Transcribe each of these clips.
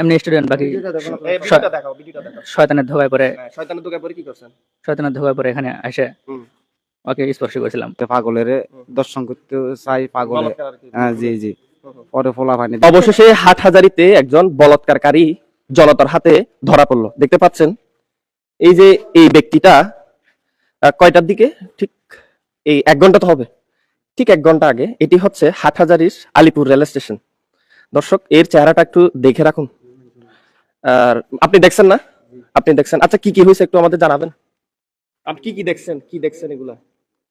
এমনি স্টুডেন্ট বাকি এই ভিডিওটা দেখাও ভিডিওটা দেখাও। শয়তানের ধোকায় পরে হ্যাঁ, শয়তানের দোকায় পরে কি করছেন? শয়তানের ধোকায় পরে এখানে এসে ওকে স্পর্শ করেছিলাম। পাগলের দর্শন করতে চাই পাগলে। বলৎকার। হ্যাঁ জি জি। পরে ফোলা পানি অবশেষে হাটহাজারিতে একজন বলাৎকারকারী জনতার হাতে ধরা পড়ল। দেখতে পাচ্ছেন? এই যে এই ব্যক্তিটা কয়টার দিকে? ঠিক এই এক ঘণ্টা তো হবে। ঠিক এক ঘণ্টা আগে এটি হচ্ছে হাটহাজারির আলিপুর রেল স্টেশন দর্শক এর চেহারাটা একটু দেখে রাখুন। আর আপনি দেখছেন না? আপনি দেখছেন? আচ্ছা কি কি হয়েছে একটু আমাদের জানাবেন। আপনি কি কি দেখছেন? কি দেখছেন এগুলা?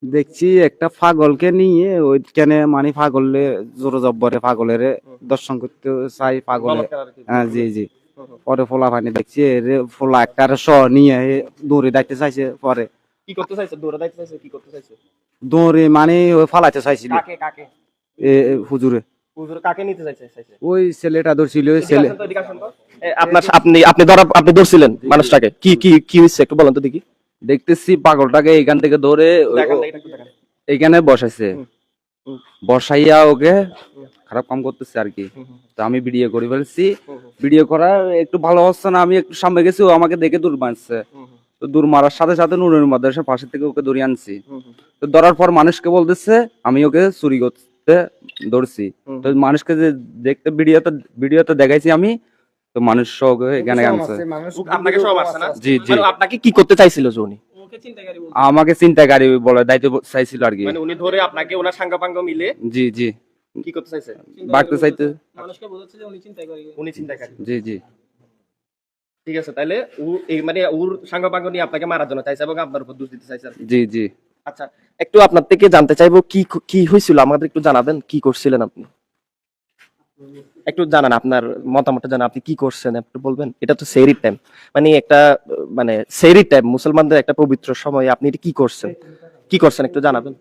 দেখছি একটা পাগলকে নিয়ে ওইখানে মানে পাগলে জোরে জব্বরে পাগলের দর্শন করতে চাই পাগলে। আর কি। হ্যাঁ জি জি। পরে ফোলা পানি দেখছি এরে ফোলা একটা শ নিয়ে এ দৌড়ে দেখতে চাইছে পরে। কি করতে চাইছে? দৌড়ে দেখতে চাইছে কি করতে চাইছে? দৌড়ে মানে ওই ফালাইতে চাইছিল। কাকে কাকে? এ হুজুরে। হুজুর কাকে নিতে চাইছে চাইছে? ওই ছেলেটা ধরছিল ওই ছেলে। আপনার আপনি আপনি ধরা আপনি ধরছিলেন মানুষটাকে। কি কি কি হয়েছে একটু বলেন তো দেখি। দেখতেছি পাগলটাকে এখান থেকে ধরে। এইখানে বসাইছে। বসাইয়া ওকে খারাপ কাম করতেছে আর কি। তো আমি ভিডিও করে ফেলছি। ভিডিও করা একটু ভালো হচ্ছে না আমি একটু সামনে গেছি ও আমাকে দেখে দূর মারছে। তো দূর মারার সাথে সাথে নুরের মাদ্রাসার পাশে থেকে ওকে ধরে আনছি। তো ধরার পর মানুষকে বলতেছে আমি ওকে চুরি করতে ধরছি। তো মানুষকে যে দেখতে ভিডিওতে ভিডিওতে দেখাইছি আমি তো মানুষ এখানে আনছে। আপনাকে সব আসছে না? জি জি। মানে আপনাকে কি করতে চাইছিল যে উনি? আমাকে চিন্তাকারী বলে দায়িত্ব চাইছিল আর কি। মানে উনি ধরে আপনাকে ওনার সাঙ্গাপাঙ্গ মিলে জি জি। কি করতে চাইছে? বাড়তে চাইতে। উনি চিন্তা করেন জি জি। ঠিক আছে তাহলে ও এই মানে ওর সাঙ্গাপাঙ্গ নিয়ে আপনাকে মারার জন্য চাইছে এবং আপনার উপর দোষ দিতে চাইছে জি জি। আচ্ছা একটু আপনার থেকে জানতে চাইব কি কি হয়েছিল আমাদের একটু জানাবেন কি করছিলেন আপনি? একটু জানান আপনার মতামতটা জানান আপনি কি করছেন একটু বলবেন? এটা তো সেরির টাইম মানে একটা মানে সেরির টাইম মুসলমানদের একটা পবিত্র সময় আপনি এটা কি করছেন? কি করছেন একটু জানাবেন?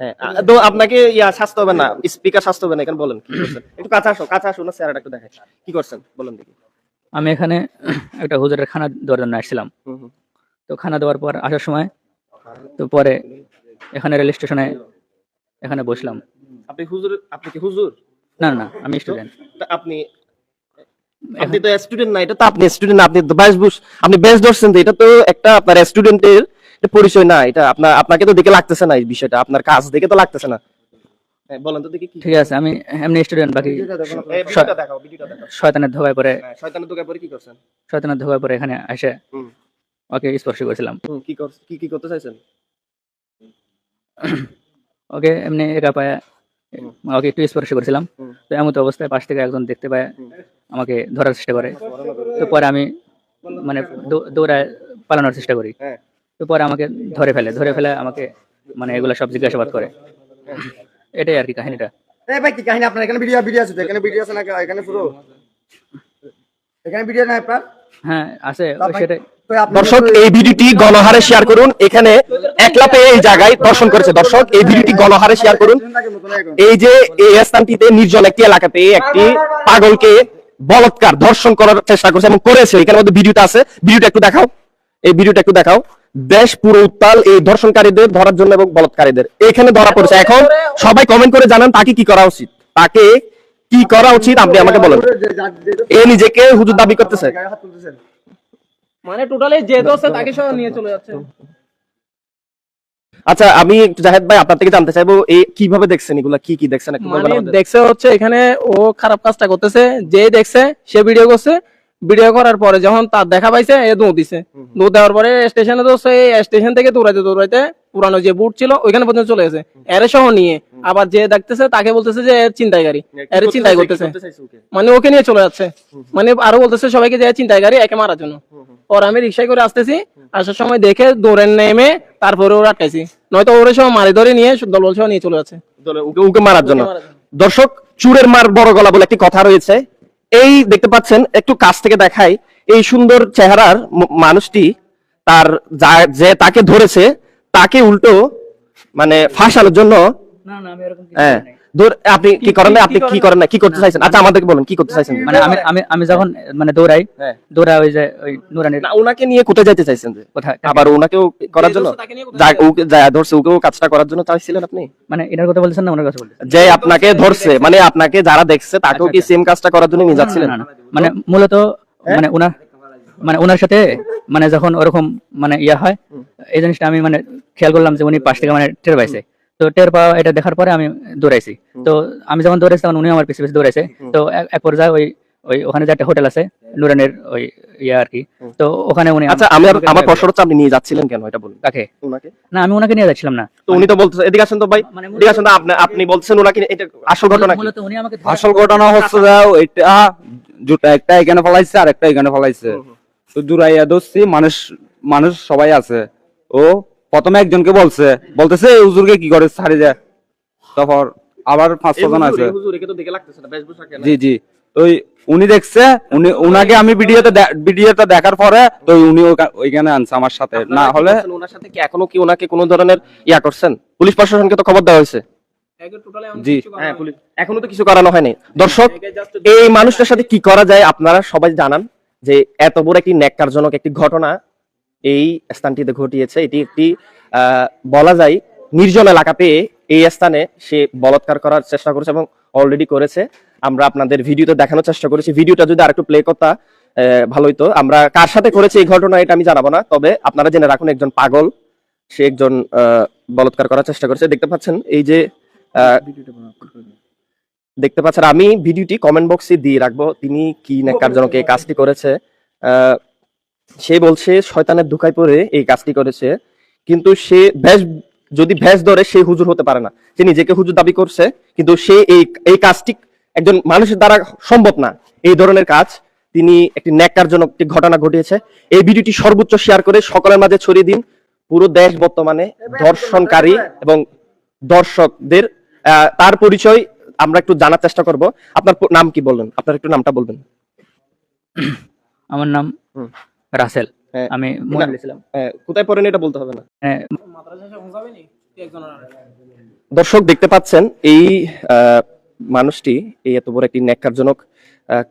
হ্যাঁ তো আপনাকে ইয়া স্বাস্থ্য হবে না স্পিকার স্বাস্থ্য হবে না এখানে বলেন কি করছেন? একটু কাছে আসো কাছে আসো না স্যার একটু দেখাই কি করছেন? বলেন দেখি। আমি এখানে একটা হুজুরের খানা দেওয়ার জন্য আসছিলাম। তো খানা দেওয়ার পর আসার সময় তো পরে এখানে রেল স্টেশনে এখানে বসলাম। আপনি হুজুর আপনি কি হুজুর? না না আমি স্টুডেন্ট আপনি আপনি তো স্টুডেন্ট না এটা তো আপনি স্টুডেন্ট আপনি তো বেশ আপনি বেশ ধরছেন তো এটা তো একটা আপনার স্টুডেন্টের পরিচয় না এটা আপনার আপনাকে তো দেখে লাগতেছে না এই বিষয়টা আপনার কাজ দেখে তো লাগতেছে না। হ্যাঁ, বলেন তো দেখি ঠিক আছে আমি এমনি স্টুডেন্ট বাকি এই ভিডিওটা দেখাও ভিডিওটা দেখাও। শয়তানের ধোকায় পরে হ্যাঁ, শয়তানের দোকায় পরে কি করছেন? শয়তানের ধোকায় পরে এখানে এসে ওকে স্পর্শ করেছিলাম। কি কি কি করতে চাইছেন? ওকে এমনি একা পায়ে ওকে একটু স্পর্শ করেছিলাম। তো এমন অবস্থায় পাশ থেকে একজন দেখতে পায় আমাকে ধরার চেষ্টা করে। তো পরে আমি মানে দৌড়ায় পালানোর চেষ্টা করি। হ্যাঁ। তো পরে আমাকে ধরে ফেলে ধরে ফেলে আমাকে মানে এগুলো সব জিজ্ঞাসাবাদ করে। এটাই আর কি কাহিনীটা ভাই কি কাহিনী? আপনার এখানে ভিডিও ভিডিও আছে এখানে ভিডিও আছে না এখানে পুরো এখানে ভিডিও নাই আপনার? হ্যাঁ আছে। সেটাই। দর্শক এই ভিডিওটি গণহারে শেয়ার করুন। এখানে একলা পেয়ে এই জায়গায় দর্শন করেছে। দর্শক এই ভিডিওটি গণহারে শেয়ার করুন। এই যে এই স্থানটিতে নির্জন একটি এলাকাতে একটি পাগলকে বলৎকার ধর্ষণ করার চেষ্টা করছে এবং করেছে। এখানে মধ্যে ভিডিওটা আছে। ভিডিওটা একটু দেখাও। এই ভিডিওটা একটু দেখাও। দেশ পুরো উত্তাল এই ধর্ষণকারীদের ধরার জন্য এবং বলৎকারীদের। এখানে ধরা পড়েছে। এখন সবাই কমেন্ট করে জানান তাকে কি করা উচিত। তাকে কি করা উচিত আপনি আমাকে বলেন। এ নিজেকে হুজুর দাবি করতেছে। মানে টোটালি যে দোষে তাকে সহ নিয়ে চলে যাচ্ছে। আচ্ছা আমি একটু জাহেদ ভাই আপনার থেকে জানতে চাইব এই কীভাবে দেখছেন এগুলা? কি কি দেখছেন একটু মানে দেখছে হচ্ছে এখানে ও খারাপ কাজটা করতেছে যে দেখছে সে ভিডিও করছে ভিডিও করার পরে যখন তার দেখা পাইছে এ দৌড় দিছে। দৌড় দেওয়ার পরে স্টেশনে তো সেই স্টেশন থেকে দৌড়াইতে দৌড়াইতে পুরানো যে বুট ছিল ওইখানে পর্যন্ত চলে গেছে। এর সহ নিয়ে। আবার যে দেখতেছে তাকে বলতেছে যে এর চিন্তাইকারী এর চিন্তাই করতেছে। করতে চাইছে ওকে? মানে ওকে নিয়ে চলে যাচ্ছে। মানে আরও বলতেছে সবাইকে যে চিন্তাইকারী একে মারার জন্য। পর আমি রিক্সায় করে আসতেছি আসার সময় দেখে দৌড়ে নেমে তারপরে ওরা আটকাইছি। নয়তো ওরে সব মারি ধরে নিয়ে দলবল সহ নিয়ে চলে যাচ্ছে। ওকে ওকে মারার জন্য। দর্শক চুরের মার বড় গলা বলে একটি কথা রয়েছে। এই দেখতে পাচ্ছেন একটু কাছ থেকে দেখাই এই সুন্দর চেহারার মানুষটি তার যা- যে তাকে ধরেছে তাকে উল্টো মানে ফাঁসানোর জন্য না না আমি এরকম হ্যাঁ। করি আপনি কি করেন না আপনি কি করেন? না? কি করতে চাইছেন? আচ্ছা আমাদেরকে বলুন কি করতে চাইছেন? মানে আমি আমি আমি যখন মানে দৌড়াই হ্যাঁ। ওই যে ওই নুরানির না ওনাকে নিয়ে কোথায় যাইতে চাইছেন যে? আবার ওনাকেও করার জন্য? তাকে নিয়ে কোথায় যা ওকে যা ধরছে ওকেও কাজটা করার জন্য চাইছিলেন আপনি? মানে এটার কথা বলছেন না ওনার কথা বলছেন? যে আপনাকে ধরছে মানে আপনাকে যারা দেখছে তাকেও কি সেম কাজটা করার জন্য নিয়ে যাচ্ছিলেন। মানে মূলত মানে ওনার মানে ওনার সাথে মানে যখন ওরকম মানে ইয়া হয় এই জিনিসটা আমি মানে খেয়াল করলাম যে উনি পাশ থেকে মানে টের পাইছে। তো টের পাওয়া এটা দেখার পরে আমি দৌড়াইছি। তো আমি যখন দৌড়াইছি তখন উনি আমার পিছিয়ে পিছিয়ে দৌড়াইছে। তো এক- পর্যায়ে ওই ওই ওখানে যে একটা হোটেল আছে নুরানের ওই ইয়া আর কি। তো ওখানে উনি আচ্ছা আমি আমার প্রশ্ন হচ্ছে আপনি নিয়ে যাচ্ছিলেন কেন? এটা বলুন। কাকে? ওনাকে না আমি ওনাকে নিয়ে যাচ্ছিলাম না। তো উনি তো বলতেছে এদিকে আসেন তো ভাই। মানে এদিকে আসেন তো আপনি আপনি বলছেন ওনাকে এটা আসল ঘটনা কি? মূলত উনি আমাকে আসল ঘটনা হচ্ছে যে ওইটা দুটা একটা এখানে ফলাইছে আর একটা এখানে ফলাইছে। তো দূরাইয়া দোষী মানুষ মানুষ সবাই আছে। ও প্রথমে একজনকে বলছে বলতেছে এই হুজুরকে কি করে ছাড়ি যায়? তারপর আবার পাঁচ ছজন আছে। জি জি। তো ওই উনি দেখছে উনি উনাকে আমি ভিডিওতে ভিডিওতে দেখার পরে তো উনি ওইখানে আনছে আমার সাথে। না হলে ওনার সাথে কি এখনও কি ওনাকে কোনো ধরনের ইয়া করছেন? পুলিশ প্রশাসনকে তো খবর দেওয়া হয়েছে। জি। হ্যাঁ পুলিশ এখনও তো কিছু করানো হয়নি। দর্শক এই মানুষটার সাথে কি করা যায় আপনারা সবাই জানান যে এত বড় একটি ন্যাক্কারজনক একটি ঘটনা এই স্থানটিতে ঘটিয়েছে। এটি একটি আহ, বলা যায় নির্জন এলাকা পেয়ে এই স্থানে সে বলাৎকার করার চেষ্টা করেছে এবং অলরেডি করেছে। আমরা আপনাদের ভিডিওতে দেখানোর চেষ্টা করেছি। ভিডিওটা যদি আরেকটু প্লে করতা আহ, ভালো হইতো। আমরা কার সাথে করেছে এই ঘটনা এটা আমি জানাব না তবে আপনারা জেনে রাখুন একজন পাগল সে একজন আহ, বলাৎকার করার চেষ্টা করেছে। দেখতে পাচ্ছেন এই যে আহ, দেখতে পাচ্ছেন আমি ভিডিওটি কমেন্ট বক্সে দিয়ে রাখব। তিনি কি ন্যাক্কারজনক এই কাজটি করেছে। আহ, সে বলছে শয়তানের ধোকায় পড়ে এই কাজটি করেছে। কিন্তু সে ভ্যাস যদি ভ্যাস ধরে সে হুজুর হতে পারে না। সে নিজেকে হুজুর দাবি করছে কিন্তু সে এই এই কাজটি একজন মানুষের দ্বারা সম্ভব না। এই ধরনের কাজ তিনি একটি ন্যাক্কারজনক একটি ঘটনা ঘটিয়েছে। এই ভিডিওটি সর্বোচ্চ শেয়ার করে সকলের মাঝে ছড়িয়ে দিন। পুরো দেশ বর্তমানে ধর্ষণকারী এবং দর্শকদের আহ, তার পরিচয় আমরা একটু জানার চেষ্টা করব। আপনার নাম কি বলবেন আপনার একটু নামটা বলবেন। আমার নাম। রাসেল হ্যাঁ। আমি মনিরুল ইসলাম কোথায় পড়েন এটা বলতে হবে না। হ্যাঁ, দর্শক দেখতে পাচ্ছেন এই মানুষটি এই এত বড় একটি ন্যাক্কারজনক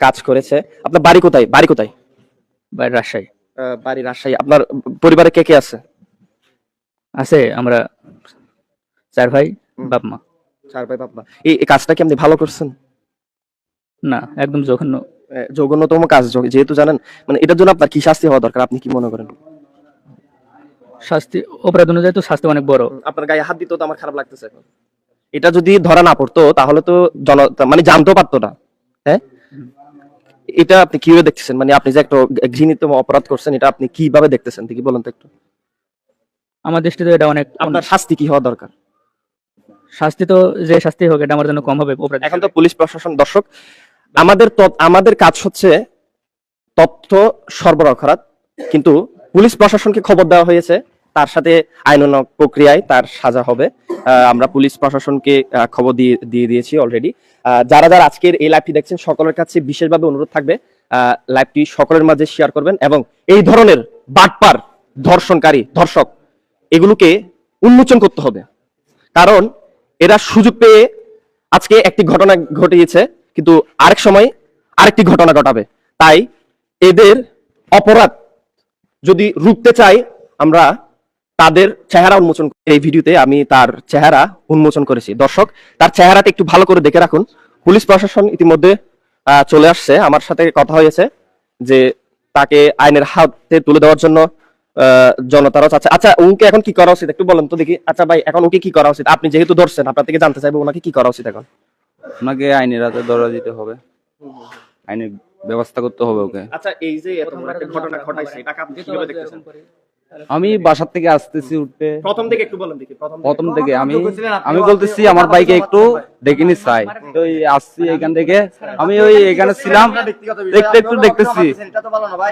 কাজ করেছে। আপনার বাড়ি কোথায়? বাড়ি কোথায়? বাড়ি রাজশাহী। বাড়ি রাজশাহী। আপনার পরিবারে কে কে আছে? আছে আমরা চার ভাই বাপ মা। চার ভাই বাবা এই এই কাজটা কি আপনি ভালো করছেন? না একদম জঘন্য। আহ, জঘন্যতম কাজ যেহেতু জানেন মানে এটার জন্য আপনার কি শাস্তি হওয়া দরকার? আপনি কি মনে করেন? শাস্তি অপরাধ অনুযায়ী তো শাস্তি অনেক বড়। আপনার গায়ে হাত দিতেও তো আমার খারাপ লাগতেছে। এখন এটা যদি ধরা না পড়তো তাহলে তো জন মানে জানতেও পারতো না। হ্যাঁ? এটা আপনি কীভাবে দেখতেছেন? মানে আপনি যে একটা ঘৃণিতম অপরাধ করছেন এটা আপনি কীভাবে দেখতেছেন? দেখি বলেন তো একটু। আমার দৃষ্টিতে এটা অনেক আপনার শাস্তি কি হওয়া দরকার? শাস্তি তো যে শাস্তি হোক এটা আমার জন্য কম হবে এখন তো পুলিশ প্রশাসন দর্শক আমাদের আমাদের কাজ হচ্ছে তথ্য সরবরাহ করা। কিন্তু পুলিশ প্রশাসনকে খবর দেওয়া হয়েছে, তার সাথে আইনানুগ প্রক্রিয়ায় তার সাজা হবে। আমরা পুলিশ প্রশাসনকে খবর দিয়ে দিয়ে দিয়েছি অলরেডি যারা যারা আজকের এই লাইভটি দেখছেন, সকলের কাছে বিশেষভাবে অনুরোধ থাকবে লাইভটি সকলের মাঝে শেয়ার করবেন এবং এই ধরনের বাটপার ধর্ষণকারী, ধর্ষক, এগুলোকে উন্মোচন করতে হবে। কারণ এরা সুযোগ পেয়ে আজকে একটি ঘটনা ঘটিয়েছে কিন্তু আরেক সময় আরেকটি ঘটনা ঘটাবে। তাই এদের অপরাধ যদি রুখতে চাই, আমরা তাদের চেহারা উন্মোচন এই ভিডিওতে আমি তার চেহারা উন্মোচন করেছি। দর্শক, তার চেহারাটা একটু ভালো করে দেখে রাখুন। পুলিশ প্রশাসন ইতিমধ্যে চলে আসছে। আমার সাথে কথা হয়েছে যে তাকে আইনের হাতে তুলে দেওয়ার জন্য জনতারও চাচ্ছে আচ্ছা ওকে এখন কি করা উচিত? একটু বলেন তো দেখি। আচ্ছা ভাই, এখন ওকে কি করা উচিত? আপনি যেহেতু ধরছেন, আপনার থেকে জানতে চাইব ওনাকে কি করা উচিত এখন? ওনাকে আইনের হাতে ধরা দিতে হবে। আইনের ব্যবস্থা করতে হবে ওকে। আচ্ছা এই যে এত বড় একটা ঘটনা ঘটাইছে টাকা আপনি কীভাবে দেখতেছেন? আমি বাসার থেকে আসতেছি উঠতে। প্রথম থেকে একটু বলেন দেখি প্রথম থেকে আমি আমি বলতেছি আমার বাইকে একটু দেখিনি চাই তো এই আসছি এখান থেকে। আমি ওই এখানে ছিলাম। দেখতে একটু দেখতেছি। এটা তো ভালো না ভাই।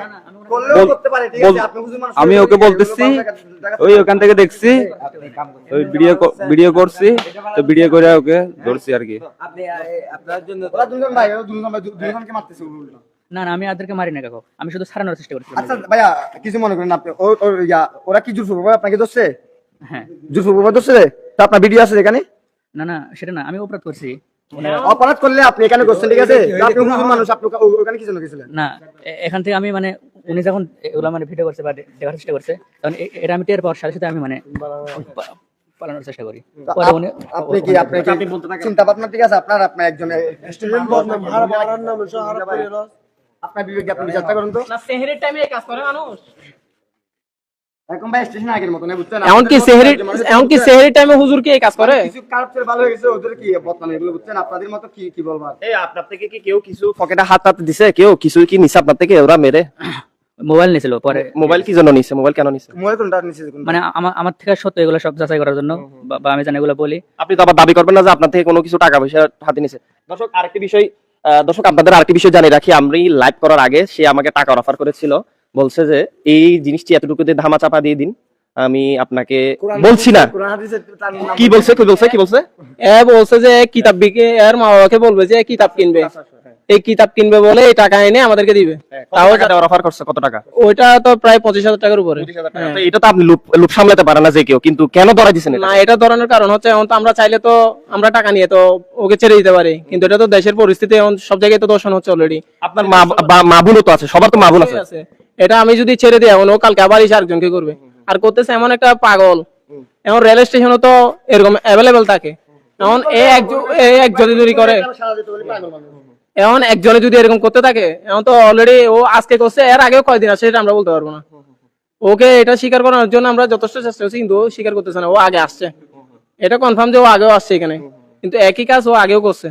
করলেও বল- করতে পারে ঠিক বল- আছে আপনি হুজুর মানুষ আমি ওকে বলতেছি ওই ওখান থেকে দেখছি। ওই ভিডিও ভিডিও করছি। তো ভিডিও করে ওকে ধরছি আর কি। ওরা দুজন ভাই দুজন ভাই দুজনকে মারতেছে উল্টো। না না আমি আদেরকে মারি না কাকু আমি শুধু সারানোর চেষ্টা করছিলাম আচ্ছা ভাইয়া কিছু মনে করেন আপনি ও- ও- ইয়া, ওরা কি জুরফুর ভাই আপনাকে ধরছে? হ্যাঁ। জুরফুর ভাই ধরছে তা আপনার ভিডিও আছে এখানে? না না সেটা না আমি অপরাধ করছি। অপরাধ করলে আপনি এখানে করছেন ঠিক আছে? আপনি মানুষ আপনি ওখানে কি জন্য গেছিলেন? না এখান থেকে আমি মানে উনি যখন এগুলো মানে ভিডিও করছে বা দেখার চেষ্টা করছে তখন এটা আমি টের পাওয়ার সাথে সাথে আমি মানে পালানোর চেষ্টা করি। পরে উনি আপনি কি আপনি চিন্তা ভাবনা ঠিক আছে? আপনার আপনার একজন স্টুডেন্ট আপনার বিবেকে আপনি চেষ্টা করুন তো। না সেহেরির টাইমে এই কাজ করে মানুষ। এখন ভাই স্টেশন আগের মতো না বুঝছেন সেহেরি একজন মানুষ এমনকি টাইমে হুজুর কি এই কাজ করে? কিছু ভালো হয়ে গেছে ওদের কি বদনাম এগুলো বুঝছেন? আপনাদের মতো কি কি বলব আর? এই আপনার থেকে কি কেউ কিছু পকেটে হাত হাত দিছে? কেউ কিছু কি নিছে আপনার থেকে? ওরা মেরে। মোবাইল নিয়েছিল পরে। মোবাইল কি জন্য নিছে? মোবাইল কেন নিছে? মোবাইল কোনটা কোনটা? মানে আমার আমার থেকে সত্য এগুলো সব যাচাই করার জন্য বা- আমি জানি এগুলো বলি। আপনি তো আবার দাবি করবেন না যে আপনার থেকে কোনো কিছু টাকা পয়সা হাতে নিছে। দর্শক আরেকটি বিষয় দর্শক আপনাদের আরেকটি বিষয় জানিয়ে রাখি। আমি লাইভ করার আগে সে আমাকে টাকার অফার করেছিল। বলছে যে এই জিনিসটি এতটুকু দিয়ে ধামা চাপা দিয়ে দিন। আমি আপনাকে বলছি না। কি বলছে? কি বলছে? কি বলছে? এ বলছে যে কিতাব বিকে এর মা বাবাকে বলবে যে কিতাব কিনবে। এই কিতাব কিনবে বলে এই টাকা এনে আমাদেরকে দিবে। তাও টাকা দেওয়ার অফার করছে? কত টাকা? ওইটা তো প্রায় পঁচিশ হাজার টাকার উপরে। হ্যাঁ। এটা তো আপনি লুপ সামলাতে পারেন না যে কেউ কিন্তু কেন ধরা দিছেন না এটা ধরনের কারণ হচ্ছে এখন তো আমরা চাইলে তো আমরা টাকা নিয়ে তো ওকে ছেড়ে দিতে পারি। কিন্তু এটা তো দেশের পরিস্থিতি এখন সব জায়গায় তো দর্শন হচ্ছে অলরেডি আপনার মা বোনও তো আছে সবার তো মা বোন আছে। এটা আমি যদি ছেড়ে দিই এখন ও কালকে আবার এসে আরেকজনকে করবে। আর করতেছে এমন একটা পাগল। এখন রেল স্টেশনও তো এরকম অ্যাভেলেবেল থাকে। এখন এ একজন এ একজনে যদি করে এখন একজনে যদি এরকম করতে থাকে এখন তো অলরেডি ও আজকে করছে এর আগেও কয়দিন আছে সেটা আমরা বলতে পারব না। ওকে এটা স্বীকার করার জন্য আমরা যথেষ্ট চেষ্টা করছি কিন্তু ও স্বীকার করতেছে না ও আগে আসছে। এটা কনফার্ম যে ও আগেও আসছে এখানে কিন্তু একই কাজ ও আগেও করছে।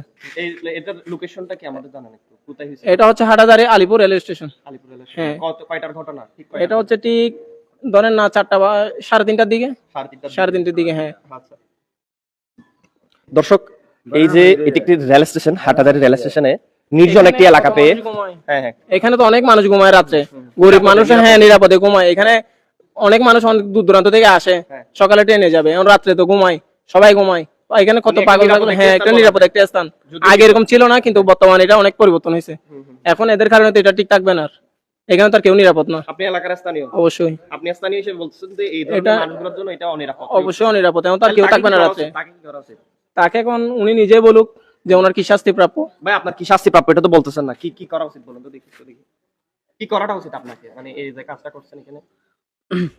এটার লোকেশনটা কি আমাদের জানেন একটু? কোথায় হয়েছে? এটা হচ্ছে হাটাদারি আলিপুর রেল স্টেশন আলিপুর হ্যাঁ। কত কয়টার ঘটনা? ঠিক এটা হচ্ছে ঠিক ধরেন না চারটা বা সাড়ে তিনটার দিকে? সাড়ে তিনটার দিকে। হ্যাঁ। আচ্ছা। দর্শক এই যে এটি একটি রেল স্টেশন হাটাদারি রেল স্টেশনে নির্জন একটি এলাকা পেয়ে হ্যাঁ হ্যাঁ। এখানে তো অনেক মানুষ ঘুমায় রাত্রে। গরিব মানুষ হ্যাঁ নিরাপদে ঘুমায়। এখানে অনেক মানুষ অনেক দূর দূরান্ত থেকে আসে। হ্যাঁ। সকালে ট্রেনে যাবে। রাত্রে তো ঘুমায়। সবাই ঘুমায়। এখানে কত মানে পাগল পাগল হ্যাঁ একটা নিরাপদ একটা স্থান। আগে এরকম ছিল না কিন্তু বর্তমানে এটা অনেক পরিবর্তন হয়েছে। এখন এদের কারণে তো এটা ঠিক থাকবে না এখানে তো আর কেউ নিরাপদ না। আপনি এলাকার স্থানীয়? অবশ্যই। আপনি স্থানীয় হিসেবে বলছেন যে এই ধরনের মানুষগুলোর জন্য এটা অনিরাপদ। অবশ্যই অনিরাপদ। এখন তো আর কেউ তাকে থাকবে না উচিত? তাকে এখন উনি নিজে বলুক। যে ওনার কি শাস্তি প্রাপ্য? ভাই আপনার কি শাস্তি প্রাপ্য? এটা তো বলতেছেন না। কি কি করা উচিত বলুন তো দেখি একটু দেখি। কি করাটা উচিত আপনাকে? মানে এই যে কাজটা করছেন এখানে?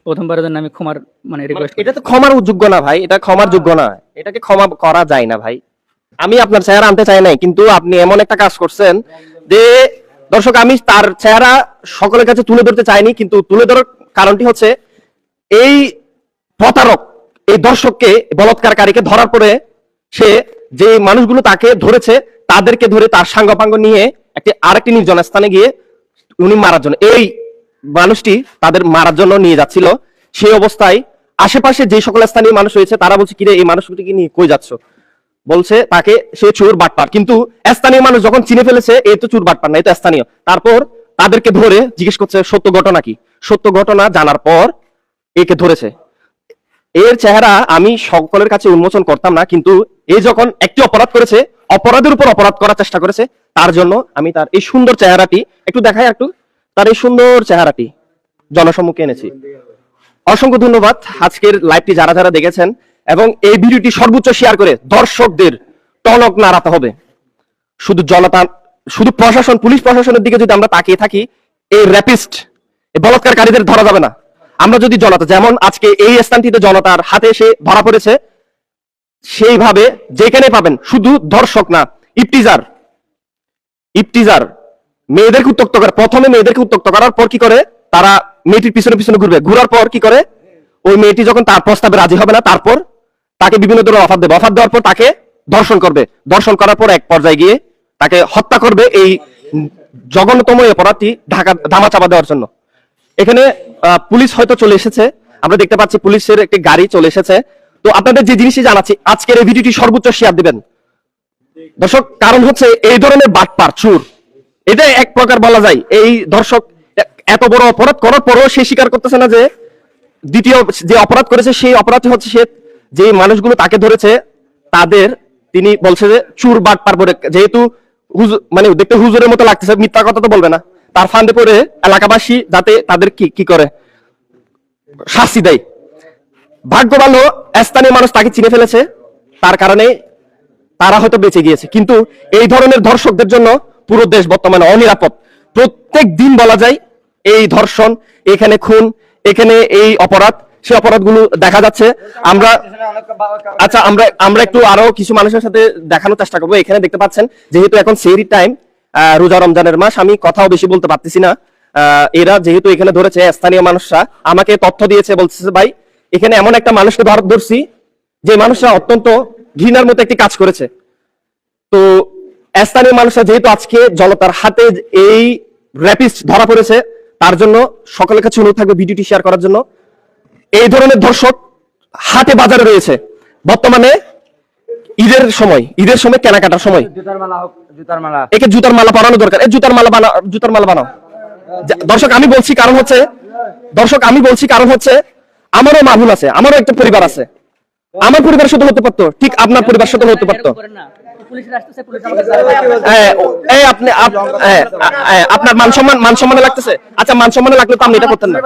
প্রথমবারের জন্য আমি ক্ষমার মানে মানে রিকোয়েস্ট এটা তো ক্ষমার যোগ্য না ভাই এটা ক্ষমার যোগ্য না। এটাকে ক্ষমা করা যায় না ভাই। আমি আপনার চেহারা আনতে চাই নাই কিন্তু আপনি এমন একটা কাজ করছেন যে দর্শক আমি তার চেহারা সকলের কাছে তুলে ধরতে চাইনি কিন্তু তুলে ধরার কারণটি হচ্ছে এই প্রতারক এই দর্শককে বলৎকারকারীকে ধরার পরে সে যে মানুষগুলো তাকে ধরেছে, তাদেরকে ধরে তার সাঙ্গপাঙ্গ নিয়ে একটি আরেকটি নির্জন স্থানে গিয়ে উনি মারার জন্য এই মানুষটি তাদের মারার জন্য নিয়ে যাচ্ছিল। সেই অবস্থায় আশেপাশে যে সকল স্থানীয় মানুষ রয়েছে, তারা বলছে, কিরে, এই মানুষটিকে নিয়ে কই যাচ্ছ? বলছে, তাকে সে চোর বাটপার। কিন্তু স্থানীয় মানুষ যখন চিনে ফেলেছে, এ তো চোর বাটপার না, এ তো স্থানীয়। তারপর তাদেরকে ধরে জিজ্ঞেস করছে, সত্য ঘটনা কি? সত্য ঘটনা জানার পর একে ধরেছে। এর চেহারা আমি সকলের কাছে উন্মোচন করতাম না, কিন্তু এ যখন একটি অপরাধ করেছে, অপরাধের উপর অপরাধ করার চেষ্টা করেছে, তার জন্য আমি তার এই সুন্দর চেহারাটি, একটু দেখাই একটু, তার এই সুন্দর চেহারাটি জনসম্মুখে এনেছি। অসংখ্য ধন্যবাদ আজকের লাইভটি যারা যারা দেখেছেন, এবং এই ভিডিওটি সর্বোচ্চ শেয়ার করে দর্শকদের টনক নাড়াতে হবে। শুধু জনতা, শুধু প্রশাসন, পুলিশ প্রশাসনের দিকে যদি আমরা তাকিয়ে থাকি, এই র্যাপিস্ট এই বলৎকারীদের ধরা যাবে না। আমরা যদি জনতা, যেমন আজকে এই স্থানটিতে জনতার হাতে এসে ধরা পড়েছে, সেইভাবে যেখানে পাবেন, শুধু ধর্ষক না ইপটিজার ইপটিজার মেয়েদেরকে উত্তক্ত করে প্রথমে মেয়েদেরকে উত্তক্ত করার পর কি করে? তারা মেয়েটির পিছনে পিছনে ঘুরবে। ঘুরার পর কি করে? ওই মেয়েটি যখন তার প্রস্তাবে রাজি হবে না, তারপর তাকে বিভিন্ন ধরনের অফার দেবে। অফার দেওয়ার পর তাকে ধর্ষণ করবে। ধর্ষণ করার পর এক পর্যায়ে গিয়ে তাকে হত্যা করবে এই জঘন্যতম অপরাধটি ঢাকা ধামা চাপা দেওয়ার জন্য। এখানে পুলিশ হয়তো চলে এসেছে। আমরা দেখতে পাচ্ছি পুলিশের একটি গাড়ি চলে এসেছে। তো আপনাদের যে জিনিসটি জানাচ্ছি, আজকের এই ভিডিওটি সর্বোচ্চ শেয়ার দিবেন। দর্শক, কারণ হচ্ছে এই ধরনের বাটপার, চুর। এটা এক প্রকার বলা যায়। এই দর্শক, এত বড় অপরাধ করার পরেও সে স্বীকার করতেছে না যে দ্বিতীয় যে অপরাধ করেছে, সেই অপরাধটি হচ্ছে সে, যে মানুষগুলো তাকে ধরেছে, তাদের তিনি বলছে যে চুর বাটপার করে যেহেতু মানে দেখতে হুজুরের মতো লাগতেছে, মিথ্যা কথা তো বলবে না। তার ফান্দে পড়ে এলাকাবাসী যাতে তাদের কি কি করে? শাস্তি দেয়। ভাগ্য ভালো স্থানীয় মানুষ তাকে চিনে ফেলেছে। তার কারণে তারা হয়তো বেঁচে গিয়েছে। কিন্তু এই ধরনের ধর্ষকদের জন্য পুরো দেশ বর্তমানে অনিরাপদ। প্রত্যেক দিন বলা যায়, এই ধর্ষণ, এখানে খুন, এখানে এই অপরাধ, সে অপরাধগুলো দেখা যাচ্ছে। আমরা আচ্ছা আমরা আমরা একটু আরও কিছু মানুষের সাথে দেখানোর চেষ্টা করব। এখানে দেখতে পাচ্ছেন, যেহেতু এখন সেরি টাইম রোজা রমজানের মাস, আমি কথাও বেশি বলতে পারতেছি না। এরা যেহেতু এখানে ধরেছে, স্থানীয় মানুষরা আমাকে তথ্য দিয়েছে, বলতেছে, ভাই, এখানে এমন একটা মানুষকে ধর, ধরছি, যে মানুষরা অত্যন্ত ঘৃণার মতো একটি কাজ করেছে। তো, স্থানীয় মানুষরা যেহেতু আজকে জনতার হাতে এই র্যাপিস্ট ধরা পড়েছে, তার জন্য সকলের কাছে অনুরোধ থাকবে ভিডিওটি শেয়ার করার জন্য। এই ধরনের ধর্ষক হাটে বাজারে রয়েছে। বর্তমানে ঈদের সময় ঈদের সময় কেনাকাটার সময়। জুতার মালা জুতার মালা। একে জুতার মালা পরানো দরকার। এই জুতার মালা বানা জুতার মালা বানাও। দর্শক আমি বলছি কারণ হচ্ছে দর্শক আমি বলছি কারণ হচ্ছে আমারও মাহুল আছে আমারও একটা পরিবার আছে। আমার পরিবার সাথে হতে পারতো ঠিক আপনার পরিবার সাথে হতে পারতো হ্যাঁ, এই আপনি আপ- হ্যাঁ, আপনার মান সম্মান মান সম্মানে লাগতেছে? আচ্ছা মান সম্মানে লাগলে তো আপনি এটা করতেন না।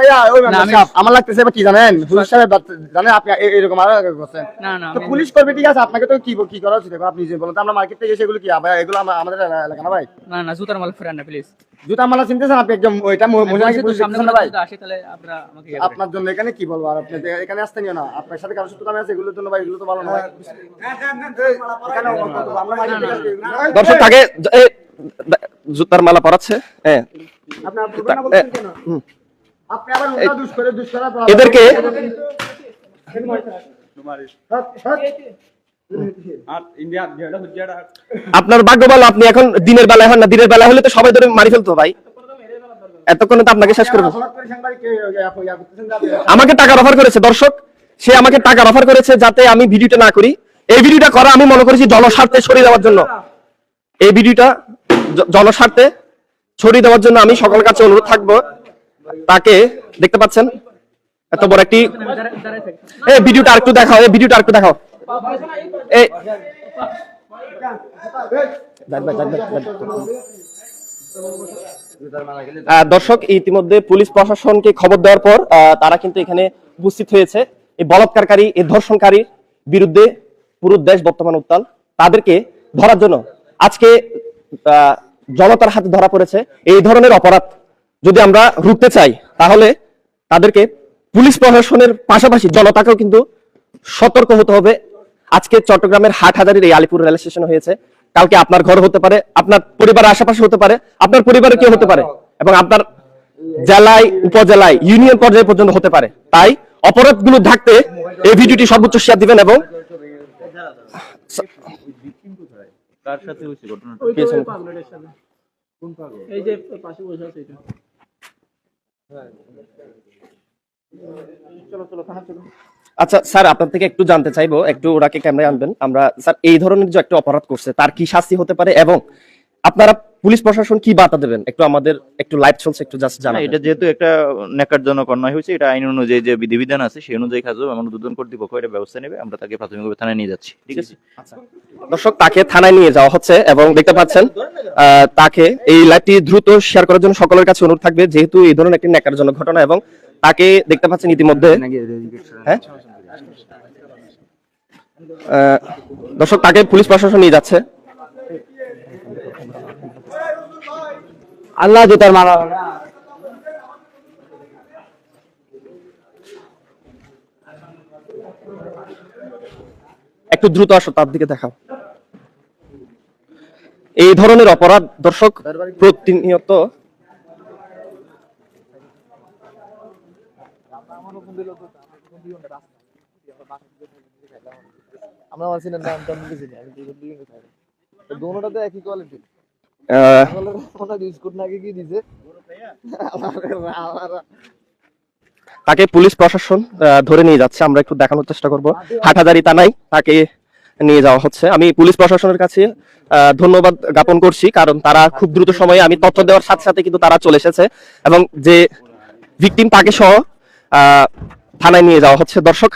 আমার লাগতেছে কি জানেন? পুলিশ সাহেব জানেন আপনি এরকম আর করছেন। না না তো পুলিশ করবে ঠিক আছে আপনাকে তো কি কি করা উচিত? আপনি যে বলুন। আমরা মার্কেট থেকে এসে এগুলো কি ভাই এগুলো আমাদের এলা- এলাকা না ভাই? না না জুতার মাল ফেরান না প্লিজ জুতা মালা চিনতেছেন আপনি একদম ওইটা মহিলা পুলিশ সামনে দেখতেছেন না ভাই আসে তাহলে আপনারা জন্য এখানে কি বলব? আর আপনি এখানে আসতে নিও না। আপনার সাথে কারও সাথে কামে আছে এগুলোর জন্য ভাই এগুলো তো ভালো না ভাই। এখানে আমরা market থেকে আসি, এগুলো- দর্শক দা- জুতার মালা পরাচ্ছে হ্যাঁ করার এদেরকে। আপনার ভাগ্য ভালো, আপনি এখন দিনের বেলায় হন না, দিনের বেলা হলে তো সবাই ধরে মারি ফেলতো ভাই। এতক্ষণে তো আপনাকে শেষ করে ফেলতো। হঠাৎ করে সাংবাদিককে করতেছেন যে আপনি- আমাকে টাকার অফার করেছে, দর্শক, সে আমাকে টাকার অফার করেছে যাতে আমি ভিডিওটা না করি। এই ভিডিওটা করা আমি মনে করেছি জনস্বার্থে ছড়িয়ে দেওয়ার জন্য। এই ভিডিওটা জনস্বার্থে ছড়িয়ে দেওয়ার জন্য আমি সকলের কাছে অনুরোধ থাকব। তাকে দেখতে পাচ্ছেন, এত বড় একটি ভিডিওটা আরেকটু দেখাও এই ভিডিওটা আরেকটু দেখাও। দর্শক, ইতিমধ্যে পুলিশ প্রশাসনকে খবর দেওয়ার পর তারা কিন্তু এখানে উপস্থিত হয়েছে। এই বলাৎকারী এই ধর্ষণকারীর বিরুদ্ধে পুরো দেশ বর্তমান উত্তাল। তাদেরকে ধরার জন্য আজকে জনতার হাতে ধরা পড়েছে। এই ধরনের অপরাধ যদি আমরা রুখতে চাই, তাহলে তাদেরকে পুলিশ প্রশাসনের পাশাপাশি জনতাকেও কিন্তু সতর্ক হতে হবে। আজকে চট্টগ্রামের হাট হাজারের এই আলিপুর রেল স্টেশন হয়েছে। কালকে আপনার ঘর হতে পারে আপনার পরিবারের আশেপাশে হতে পারে আপনার পরিবারে কেউ হতে পারে এবং আপনার জেলায় উপজেলায় ইউনিয়ন পর্যায়ে পর্যন্ত হতে পারে। তাই অপরাধগুলো ঢাকতে এই ভিডিওটি সর্বোচ্চ শেয়ার দিবেন এবং কার সাথে হয়েছে ঘটনাটা? ওই তো ওই পাগলের সাথে। এই যে পাশে বসে আছে এটা। আচ্ছা স্যার আপনার থেকে একটু জানতে চাইব একটু ওরাকে ক্যামেরায় আনবেন। আমরা স্যার এই ধরনের যে একটা অপরাধ করছে তার কি শাস্তি হতে পারে এবং আপনারা পুলিশ প্রশাসন কি বার্তা দেবেন? একটু আমাদের একটু লাইভ চলছে একটু জাস্ট না, জানাবেন এটা যেহেতু একটা ন্যাকারজনক অন্যায় হয়েছে এটা আইন অনুযায়ী যে বিধিবিধান আছে সেই অনুযায়ী কাজ হবে আমাদের দুজন কর্তৃপক্ষ এটা ব্যবস্থা নেবে আমরা তাকে প্রাথমিকভাবে থানায় নিয়ে যাচ্ছি ঠিক আছে? দর্শক তাকে থানায় নিয়ে যাওয়া হচ্ছে এবং দেখতে পাচ্ছেন আহ, তাকে এই লাইভটি দ্রুত শেয়ার করার জন্য সকলের কাছে অনুরোধ থাকবে যেহেতু এই ধরনের একটি ন্যাকারজনক ঘটনা এবং তাকে দেখতে পাচ্ছেন ইতিমধ্যে। হ্যাঁ? দর্শক তাকে পুলিশ প্রশাসন নিয়ে যাচ্ছে। আল্লাহ জুতার মালা একটু দ্রুত আসো তার দিকে দেখাও। এই ধরনের অপরাধ দর্শক প্রতিনিয়ত আমরা আমার সিনের নাম টাম লিখেছি আমি দুজন দুজন খাই তো দোনোটাতে একই কোয়ালিটি তাকে পুলিশ প্রশাসন ধরে নিয়ে যাচ্ছে আমরা একটু দেখানোর চেষ্টা করব। হাটহাজারি থানায় তাকে নিয়ে যাওয়া হচ্ছে। আমি পুলিশ প্রশাসনের কাছে আহ, ধন্যবাদ জ্ঞাপন করছি কারণ তারা খুব দ্রুত সময়ে আমি তথ্য দেওয়ার সাথে সাথে কিন্তু তারা চলে এসেছে। এবং যে ভিকটিম তাকে সহ আহ, থানায় নিয়ে যাওয়া হচ্ছে। দর্শক